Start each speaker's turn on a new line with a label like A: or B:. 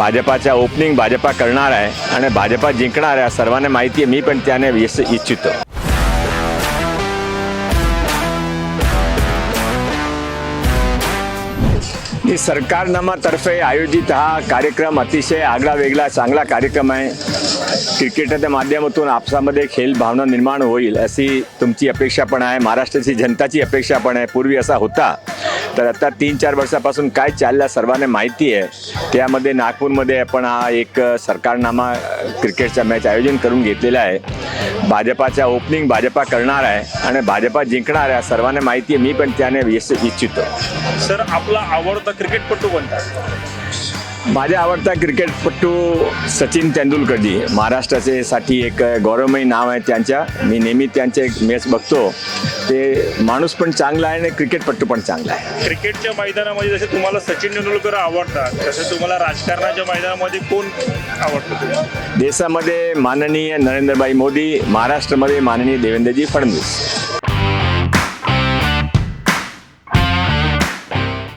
A: भाजपाच्या ओपनिंग भाजपा करणार आहे आणि भाजपा जिंकणार आहे सर्वांना माहिती आहे मी पण त्याने यश इच्छितो ही सरकारनामातर्फे आयोजित हा कार्यक्रम अतिशय आगळा वेगळा चांगला कार्यक्रम आहे क्रिकेटच्या माध्यमातून आपसामध्ये खेळ भावना निर्माण होईल अशी तुमची अपेक्षा पण आहे महाराष्ट्राची जनताची अपेक्षा पण आहे पूर्वी असा होता तर आता तीन चार वर्षापासून काय चाललं सर्वांना माहिती आहे. त्यामध्ये नागपूरमध्ये आपण हा एक सरकारनामा क्रिकेटचा मॅच आयोजन करून घेतलेला आहे. भाजपाच्या ओपनिंग भाजपा करणार आहे आणि भाजपा जिंकणार आहे सर्वांना माहिती आहे. मी पण त्याने यश इच्छितो.
B: सर आपला आवडता क्रिकेटपटू कोणता?
A: माझा आवडता क्रिकेटपटू सचिन तेंडुलकरजी. महाराष्ट्राचे साठी एक गौरवमयी नाव आहे त्यांच्या. मी नेहमी त्यांचे मॅच बघतो. ते माणूस पण चांगला आहे आणि क्रिकेटपट्टू पण चांगला आहे.
B: क्रिकेटच्या मैदानामध्ये जसे तुम्हाला सचिन तेंडुलकर आवडतात तसे तुम्हाला राजकारणाच्या मैदानामध्ये कोण आवडतं
A: देशामध्ये माननीय नरेंद्रभाई मोदी महाराष्ट्रामध्ये माननीय देवेंद्रजी फडणवीस.